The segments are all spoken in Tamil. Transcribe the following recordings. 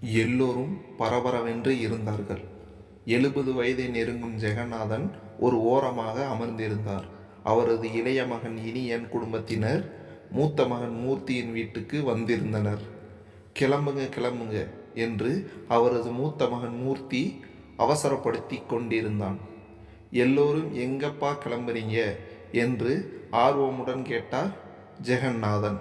எல்லோரும் பரபரவென்று இருந்தார்கள். எழுபது வயதை நெருங்கும் ஜெகநாதன் ஒரு ஓரமாக அமர்ந்திருந்தார். அவரது இளைய மகன் இனியன் குடும்பத்தினர் மூத்த மகன் மூர்த்தியின் வீட்டுக்கு வந்திருந்தனர். கிளம்புங்க கிளம்புங்க என்று அவரது மூத்த மகன் மூர்த்தி அவசரப்படுத்தி கொண்டிருந்தான். எல்லோரும் எங்கப்பா கிளம்புறீங்க? என்று ஆர்வமுடன் கேட்டார் ஜெகநாதன்.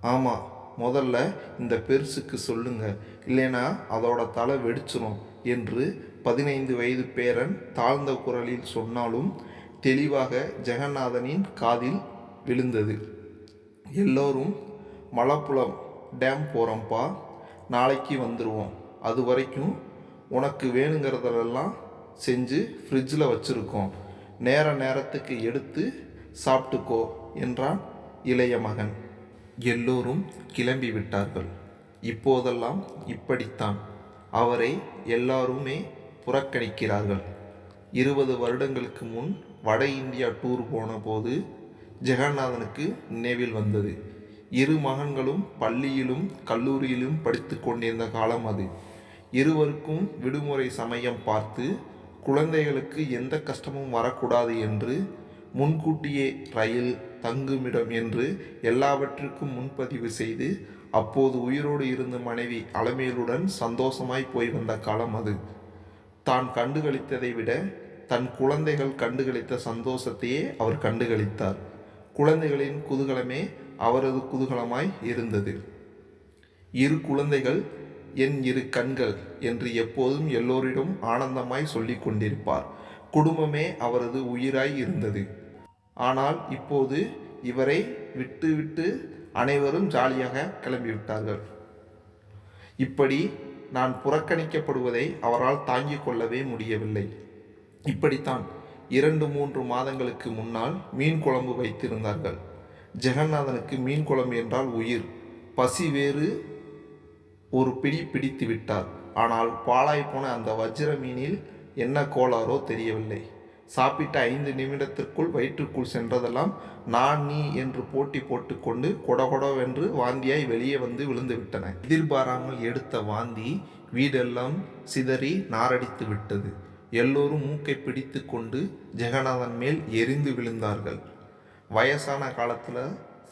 ஆமாம் முதல்ல இந்த பெருசுக்கு சொல்லுங்க. இல்லைனா அதோட தலை வெடிச்சிடும் என்று பதினைந்து வயது பேரன் தாழ்ந்த குரலில் சொன்னாலும் தெளிவாக ஜெகநாதனின் காதில் விழுந்தது. எல்லோரும் மலப்புலம் டேம் போகிறோம்ப்பா நாளைக்கு வந்துடுவோம் அது வரைக்கும் உனக்கு வேணுங்கிறதெல்லாம் செஞ்சு ஃப்ரிட்ஜில் வச்சுருக்கோம். நேர நேரத்துக்கு எடுத்து சாப்பிட்டுக்கோ என்றான் இளைய மகன். எல்லோரும் கிளம்பி விட்டார்கள் இப்போதெல்லாம் இப்படித்தான். அவரை எல்லாருமே புறக்கணிக்கிறார்கள். இருபது வருடங்களுக்கு முன் வட இந்தியா டூர் போனபோது ஜெகநாதனுக்கு நினைவில் வந்தது. இரு மகன்களும் பள்ளியிலும் கல்லூரியிலும் படித்து கொண்டிருந்த காலம் அது. இருவருக்கும் விடுமுறை சமயம் பார்த்து குழந்தைகளுக்கு எந்த கஷ்டமும் வரக்கூடாது என்று முன்கூட்டியே ரயில் தங்குமிடம் என்று எல்லாவற்றிற்கும் முன்பதிவு செய்து அப்போது உயிரோடு இருந்த மனைவி அலமேலுடன் சந்தோஷமாய் போய் வந்த காலம் அது. தான் கண்டுகளித்ததை விட தன் குழந்தைகள் கண்டுகளித்த சந்தோஷத்தையே அவர் கண்டுகளித்தார். குழந்தைகளின் குதூகலமே அவரது குதூகலமாய் இருந்தது. இரு குழந்தைகள் என் இரு கண்கள் என்று எப்போதும் எல்லோரிடம் ஆனந்தமாய் சொல்லிக் கொண்டிருப்பார் குடும்பமே அவரது உயிராய் இருந்தது. ஆனால் இப்போது இவரை விட்டுவிட்டு அனைவரும் ஜாலியாக கிளம்பிவிட்டார்கள். இப்படி நான் புறக்கணிக்கப்படுவதை அவரால் தாங்கிக் கொள்ளவே முடியவில்லை. இப்படித்தான் இரண்டு மூன்று மாதங்களுக்கு முன்னால் மீன் குழம்பு வைத்திருந்தார்கள். ஜெகநாதனுக்கு மீன் குழம்பு என்றால் உயிர். பசி வேறு ஒரு பிடி பிடித்து விட்டார். ஆனால் பாலாய் போன அந்த வஜ்ர மீனில் என்ன கோளாறோ தெரியவில்லை. சாப்பிட்ட ஐந்து நிமிடத்திற்குள் வயிற்றுக்குள் சென்றதெல்லாம் நான் நீ என்று போட்டி போட்டுக்கொண்டு கொடகொடவென்று வாந்தியாய் வெளியே வந்து விழுந்து விட்டன எதிர்பாராமல் எடுத்த வாந்தி வீடெல்லாம் சிதறி நாரடித்து விட்டது. எல்லோரும் மூக்கை பிடித்து கொண்டு ஜெகநாதன் மேல் எரிந்து விழுந்தார்கள். வயசான காலத்தில்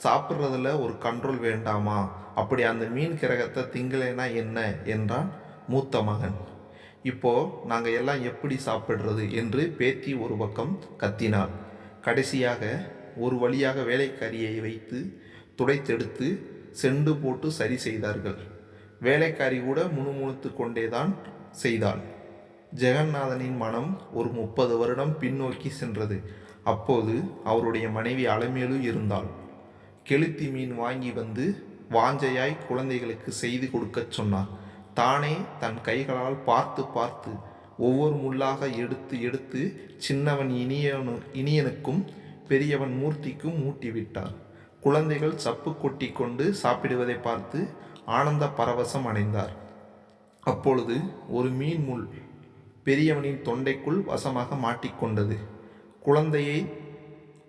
சாப்பிட்றதுல ஒரு கண்ட்ரோல் வேண்டாமா? அப்படி அந்த மீன் கிரகத்தை திங்களேனா என்ன? என்றான் மூத்த மகன். இப்போ நாங்கள் எல்லாம் எப்படி சாப்பிடுறது என்று பேத்தி ஒரு பக்கம் கத்தினாள். கடைசியாக ஒரு வழியாக வேலைக்காரியை வைத்து துடைத்தெடுத்து செண்டு போட்டு சரி செய்தார்கள். வேலைக்காரி கூட முணுமுணுத்து கொண்டேதான் செய்தாள். ஜெகநாதனின் மனம் ஒரு முப்பது வருடம் பின்னோக்கி சென்றது. அப்போது அவருடைய மனைவி அலைமேலு இருந்தாள். கெளுத்தி மீன் வாங்கி வந்து வாஞ்சையாய் குழந்தைகளுக்கு செய்து கொடுக்கச் சொன்னார் தானே தன் கைகளால் பார்த்து பார்த்து ஒவ்வொரு முள்ளாக எடுத்து எடுத்து சின்னவன் இனியனு இனியனுக்கும் பெரியவன் மூர்த்திக்கும் ஊட்டிவிட்டார் குழந்தைகள் சப்பு கொட்டி கொண்டு சாப்பிடுவதை பார்த்து ஆனந்த பரவசம் அடைந்தார். அப்பொழுது ஒரு மீன் முள் பெரியவனின் தொண்டைக்குள் வசமாக மாட்டிக்கொண்டது குழந்தையை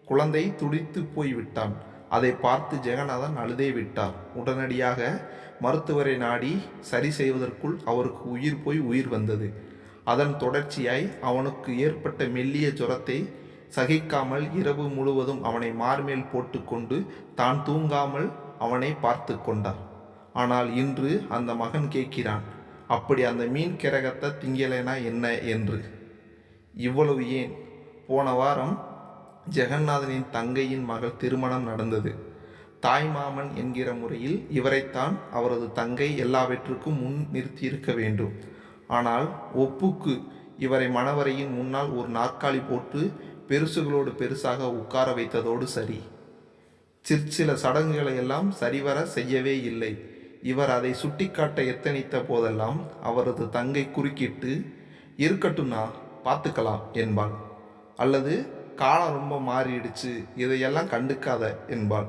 குழந்தை துடித்து போய்விட்டான். அதை பார்த்து ஜெகநாதன் அழுதே விட்டார். உடனடியாக மருத்துவரை நாடி சரி செய்வதற்குள் அவருக்கு உயிர் போய் உயிர் வந்தது. அதன் தொடர்ச்சியாய் அவனுக்கு ஏற்பட்ட மெல்லிய ஜுரத்தை சகிக்காமல் இரவு முழுவதும் அவனை மார்மேல் போட்டுக்கொண்டு தான் தூங்காமல் அவனை பார்த்து கொண்டார். ஆனால் இன்று அந்த மகன் கேட்கிறான் அப்படி அந்த மீன் கிரகத்தை திங்கலேனா என்ன என்று? இவ்வளவு ஏன்? போன வாரம் ஜெகநாதனின் தங்கையின் மகள் திருமணம் நடந்தது. தாய்மாமன் என்கிற முறையில் இவரைத்தான் அவரது தங்கை எல்லாவற்றுக்கும் முன் நிறுத்தியிருக்க வேண்டும். ஆனால் ஒப்புக்கு இவரை மணவரையின் முன்னால் ஒரு நாற்காலி போட்டு பெருசுகளோடு பெருசாக உட்கார வைத்ததோடு சரி. சிற்சில சடங்குகளை எல்லாம் சரிவர செய்யவே இல்லை. இவர் அதை சுட்டிக்காட்ட எத்தனித்த போதெல்லாம் அவரது தங்கை குறுக்கிட்டு இருக்கட்டும்னா பார்த்துக்கலாம் என்பாள். அல்லது காலம் ரொம்ப மாறிடுச்சு. இதையெல்லாம் கண்டுக்காத என்பாள்.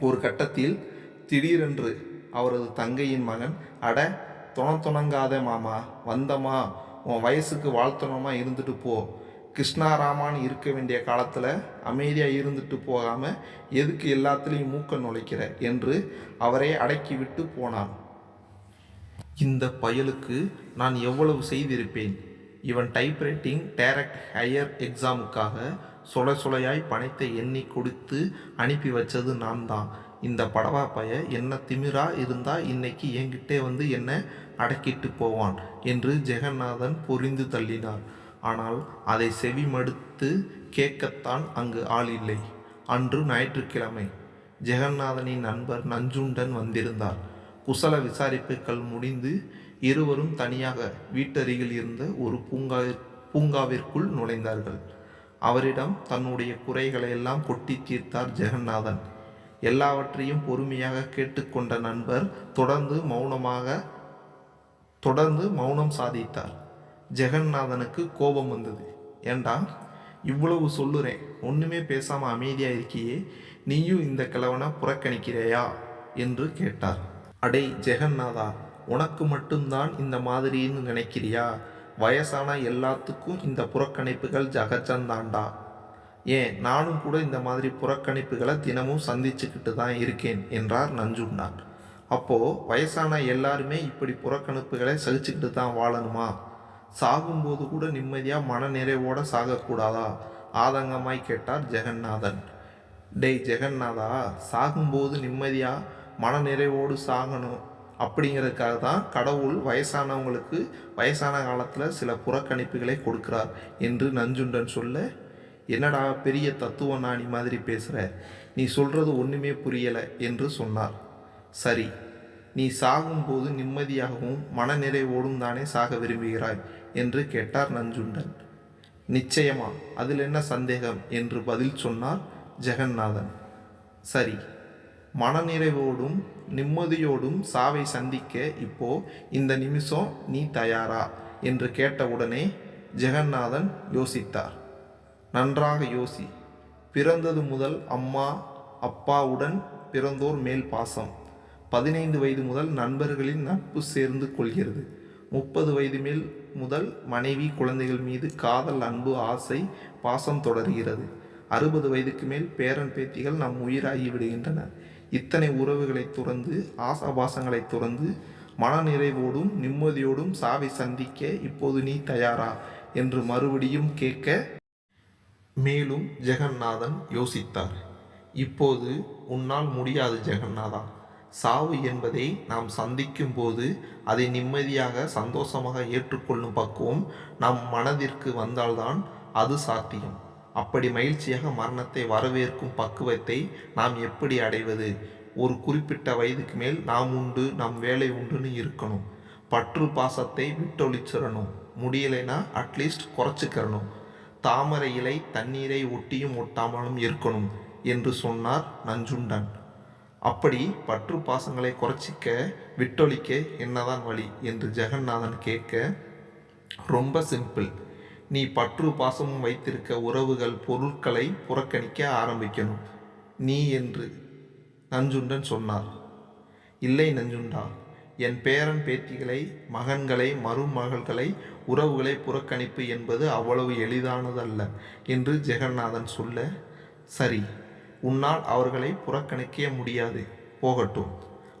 ஒரு கட்டத்தில் திடீரென்று அவரது தங்கையின் மகன் அட துணத்துணங்காத மாமா வந்தமா உன் வயசுக்கு வாழ்த்தனமா இருந்துட்டு போ. கிருஷ்ணாராமான்னு இருக்க வேண்டிய காலத்தில் அமைதியாக இருந்துட்டு போகாமல் எதுக்கு எல்லாத்துலேயும் மூக்க நுழைக்கிற? என்று அவரை அடக்கி விட்டு போனான் இந்த பயலுக்கு நான் எவ்வளவு செய்திருப்பேன்? இவன் டைப்ரைட்டிங் டைரக்ட் ஹையர் எக்ஸாமுக்காக சொல சொலையாய் பணத்தை எண்ணி கொடுத்து அனுப்பி வச்சது நான் தான் இந்த படவா பைய என்ன திமிரா இருந்தா இன்னைக்கு என்கிட்டே வந்து என்ன அடக்கிட்டு போவான் என்று ஜெகநாதன் புரிந்து தள்ளினார். ஆனால் அதை செவி மடுத்து கேட்கத்தான் அங்கு ஆள் இல்லை. அன்று ஞாயிற்றுக்கிழமை ஜெகநாதனின் நண்பர் நஞ்சுண்டன் வந்திருந்தார். குசல விசாரிப்புகள் முடிந்து இருவரும் தனியாக வீட்டருகில் இருந்த ஒரு பூங்கா பூங்காவிற்குள் நுழைந்தார்கள். அவரிடம் தன்னுடைய குறைகளை எல்லாம் கொட்டி தீர்த்தார் ஜெகநாதன். எல்லாவற்றையும் பொறுமையாக கேட்டுக்கொண்ட நண்பர் தொடர்ந்து மௌனமாக தொடர்ந்து மௌனம் சாதித்தார். ஜெகநாதனுக்கு கோபம் வந்தது. ஏண்டா இவ்வளவு சொல்லுறேன் ஒன்றுமே பேசாமல் அமைதியாக இருக்கியே நீயும் இந்த கிழவனை புறக்கணிக்கிறையா? என்று கேட்டார். அடே ஜெகநாதா உனக்கு மட்டும்தான் இந்த மாதிரின்னு நினைக்கிறியா? வயசான எல்லாத்துக்கும் இந்த புறக்கணிப்புகள் ஜகச்சந்தாண்டா ஏன்? நானும் கூட இந்த மாதிரி புறக்கணிப்புகளை தினமும் சந்திச்சுக்கிட்டு தான் இருக்கேன் என்றார் நஞ்சுண்டான் அப்போது வயசான எல்லாருமே இப்படி புறக்கணிப்புகளை சகிச்சுக்கிட்டு தான் வாழணுமா? சாகும்போது கூட நிம்மதியாக மன நிறைவோடு சாகக்கூடாதா? ஆதங்கமாய் கேட்டார் ஜெகநாதன். டேய் ஜெகநாதா சாகும்போது நிம்மதியாக மன நிறைவோடு சாகணும். அப்படிங்கிறதுக்காக தான் கடவுள் வயசானவங்களுக்கு வயசான காலத்தில் சில புறக்கணிப்புகளை கொடுக்கிறார் என்று நஞ்சுண்டன் சொல்ல என்னடா பெரிய தத்துவ நாணி மாதிரி பேசுகிற நீ சொல்கிறது ஒன்றுமே புரியலை என்று சொன்னார். சரி நீ சாகும்போது நிம்மதியாகவும் மனநிறைவோடும் தானே சாக விரும்புகிறாய்? என்று கேட்டார் நஞ்சுண்டன். நிச்சயமா அதில் என்ன சந்தேகம்? என்று பதில் சொன்னார் ஜெகநாதன். சரி மனநிறைவோடும் நிம்மதியோடும் சாவை சந்திக்க இப்போ இந்த நிமிஷம் நீ தயாரா? என்று கேட்டவுடனே ஜெகநாதன் யோசித்தார். நன்றாக யோசி. பிறந்தது முதல் அம்மா அப்பாவுடன் பிறந்தோர் மேல் பாசம். பதினைந்து வயது முதல் நண்பர்களின் நட்பு சேர்ந்து கொள்கிறது. முப்பது வயது மேல் முதல் மனைவி குழந்தைகள் மீது காதல் அன்பு ஆசை பாசம் தொடர்கிறது. அறுபது வயதுக்கு மேல் பேரன் பேத்திகள் நம் உயிராகி விடுகின்றன இத்தனை உறவுகளை துறந்து ஆசாபாசங்களை துறந்து மனநிறைவோடும் நிம்மதியோடும் சாவை சந்திக்க இப்போது நீ தயாரா? என்று மறுபடியும் கேட்க மேலும் ஜெகநாதன் யோசித்தார். இப்போது உன்னால் முடியாது ஜெகநாதா. சாவு என்பதை நாம் சந்திக்கும் போது அதை நிம்மதியாக சந்தோஷமாக ஏற்றுக்கொள்ளும் பக்குவம் நம் மனதிற்கு வந்தால்தான் அது சாத்தியம். அப்படி மகிழ்ச்சியாக மரணத்தை வரவேற்கும் பக்குவத்தை நாம் எப்படி அடைவது? ஒரு குறிப்பிட்ட வயதுக்கு மேல் நாம் உண்டு நம் வேலை உண்டுன்னு இருக்கணும். பற்று பாசத்தை விட்டொழிச்சிடணும் முடியலைன்னா அட்லீஸ்ட் குறைச்சிக்கிறணும். தாமரை இலை தண்ணீரை ஒட்டியும் ஒட்டாமலும் இருக்கணும் என்று சொன்னார் நஞ்சுண்டன். அப்படி பற்று பாசங்களை குறைச்சிக்க விட்டொழிக்க என்னதான் வழி? என்று ஜெகநாதன் கேட்க ரொம்ப சிம்பிள் நீ பற்று பாசமும் வைத்திருக்க உறவுகள் பொருட்களை புறக்கணிக்க ஆரம்பிக்கணும். நீ என்று நஞ்சுண்டன் சொன்னார். இல்லை நஞ்சுண்டா என் பேரன் பேத்திகளை மகன்களை மருமகள்களை உறவுகளை புறக்கணிப்பு என்பது அவ்வளவு எளிதானதல்ல என்று ஜெகநாதன் சொல்ல சரி உன்னால் அவர்களை புறக்கணிக்க முடியாது போகட்டும்.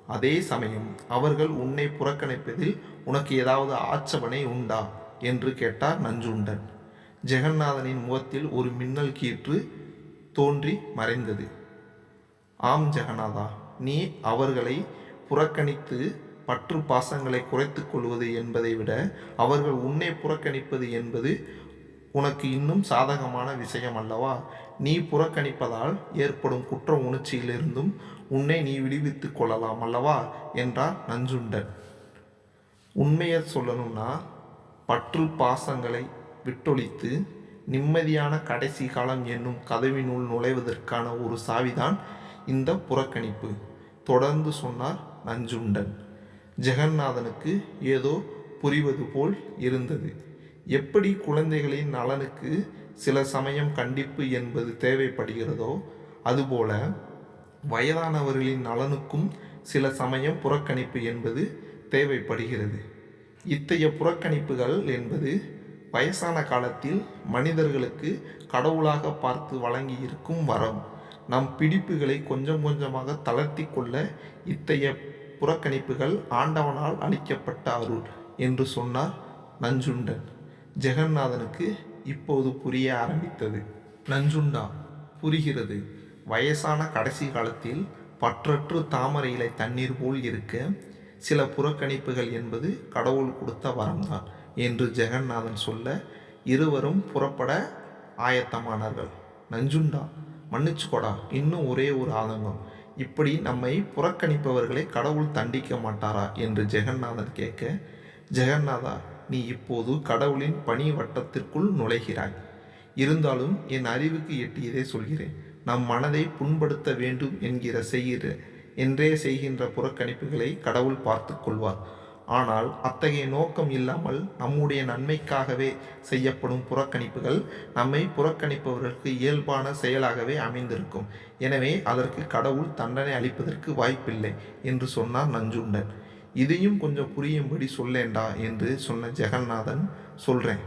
அதே சமயம் அவர்கள் உன்னை புறக்கணிப்பதில் உனக்கு ஏதாவது ஆட்சேபனை உண்டா? என்று கேட்டார் நஞ்சுண்டன். ஜெகநாதனின் முகத்தில் ஒரு மின்னல் கீற்று தோன்றி மறைந்தது. ஆம் ஜெகநாதா நீ அவர்களை புறக்கணித்து பற்று பாசங்களை குறைத்து கொள்வது என்பதை விட அவர்கள் உன்னை புறக்கணிப்பது என்பது உனக்கு இன்னும் சாதகமான விஷயம் அல்லவா? நீ புறக்கணிப்பதால் ஏற்படும் குற்ற உணர்ச்சியிலிருந்தும் உன்னை நீ விடுவித்து கொள்ளலாம் அல்லவா? என்றார் நஞ்சுண்டன். உண்மையை சொல்லணும்னா பற்று பாசங்களை விட்டொழித்து நிம்மதியான கடைசி காலம் என்னும் கதவினுள் நுழைவதற்கான ஒரு சாவிதான் இந்த புறக்கணிப்பு. தொடர்ந்து சொன்னார் நஞ்சுண்டன். ஜெகநாதனுக்கு ஏதோ புரிவது போல் இருந்தது. எப்படி குழந்தைகளின் நலனுக்கு சில சமயம் கண்டிப்பு என்பது தேவைப்படுகிறதோ அதுபோல வயதானவர்களின் நலனுக்கும் சில சமயம் புறக்கணிப்பு என்பது தேவைப்படுகிறது. இத்தகைய புறக்கணிப்புகள் என்பது வயசான காலத்தில் மனிதர்களுக்கு கடவுளாக பார்த்து வழங்கி இருக்கும் வரம். நம் பிடிப்புகளை கொஞ்சம் கொஞ்சமாக தளர்த்தி கொள்ள இத்தகைய புறக்கணிப்புகள் ஆண்டவனால் அளிக்கப்பட்ட அருள் என்று சொன்னார் நஞ்சுண்டன். ஜெகநாதனுக்கு இப்போது புரிய ஆரம்பித்தது. நஞ்சுண்டா புரிகிறது. வயசான கடைசி காலத்தில் பற்றற்று தாமரை இலை தண்ணீர் போல் இருக்க சில புறக்கணிப்புகள் என்பது கடவுள் கொடுத்த வரம்தான் என்று ஜெகநாதன் சொல்ல இருவரும் புறப்பட ஆயத்தமானார்கள். நஞ்சுண்டா மன்னிச்சுக்கோடா இன்னும் ஒரே ஒரு ஆதங்கம். இப்படி நம்மை புறக்கணிப்பவர்களை கடவுள் தண்டிக்க மாட்டாரா என்று ஜெகநாதன் கேட்க ஜெகநாதா நீ இப்போது கடவுளின் பணி வட்டத்திற்குள் நுழைகிறாய். இருந்தாலும் என் அறிவுக்கு எட்டியதே சொல்கிறேன். நம் மனதை புண்படுத்த வேண்டும் என்கிற செய்கிற என்றே செய்கின்ற புறக்கணிப்புகளை கடவுள் பார்த்து கொள்வார். ஆனால் அத்தகைய நோக்கம் இல்லாமல் நம்முடைய நன்மைக்காகவே செய்யப்படும் புறக்கணிப்புகள் நம்மை புறக்கணிப்பவர்களுக்கு இயல்பான செயலாகவே அமைந்திருக்கும். எனவே அதற்கு கடவுள் தண்டனை அளிப்பதற்கு வாய்ப்பில்லை என்று சொன்னார் நஞ்சுண்டன். இதையும் கொஞ்சம் புரியும்படி சொல்லேண்டா என்று சொன்ன ஜெகநாதன் சொல்கிறேன்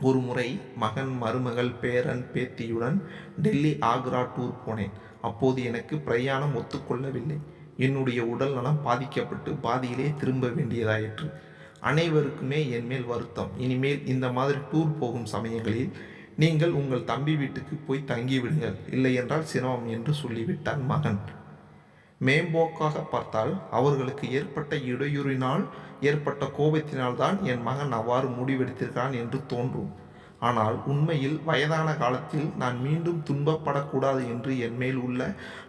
ஒரு முறை மகன் மருமகள் பேரன் பேத்தியுடன் டெல்லி ஆக்ரா டூர் போனேன். அப்போது எனக்கு பிரயாணம் ஒத்துக்கொள்ளவில்லை. என்னுடைய உடல் நலம் பாதிக்கப்பட்டு பாதியிலே திரும்ப வேண்டியதாயிற்று. அனைவருக்குமே என் மேல் வருத்தம். இனிமேல் இந்த மாதிரி டூர் போகும் சமயங்களில் நீங்கள் உங்கள் தம்பி வீட்டுக்கு போய் தங்கிவிடுங்கள். இல்லை என்றால் சிரமம் என்று சொல்லிவிட்டான் மகன். மேம்போக்காக பார்த்தால் அவர்களுக்கு ஏற்பட்ட இடையூறினால் ஏற்பட்ட கோபத்தினால்தான் என் மகன் அவ்வாறு முடிவெடுத்திருக்கிறான் என்று தோன்றும். ஆனால் உண்மையில் வயதான காலத்தில் நான் மீண்டும் துன்பப்படக்கூடாது என்று என் மேல் உள்ள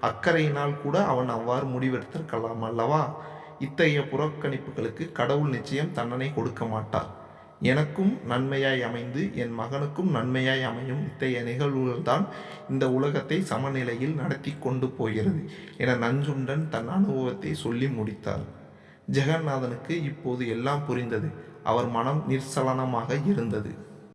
அக்கறையினால் கூட அவன் அவ்வாறு முடிவெடுத்திருக்கலாம் அல்லவா? இத்தகைய புறக்கணிப்புகளுக்கு கடவுள் நிச்சயம் தண்டனை கொடுக்க மாட்டார். எனக்கும் நன்மையாய் அமைந்து என் மகனுக்கும் நன்மையாய் அமையும் இத்தகைய நிகழ்வுகள்தான் இந்த உலகத்தை சமநிலையில் நடத்தி கொண்டு போகிறது என நஞ்சுண்டன் தன் அனுபவத்தை சொல்லி முடித்தார். ஜெகநாதனுக்கு இப்போது எல்லாம் புரிந்தது. அவர் மனம் நிர்சலனமாக இருந்தது.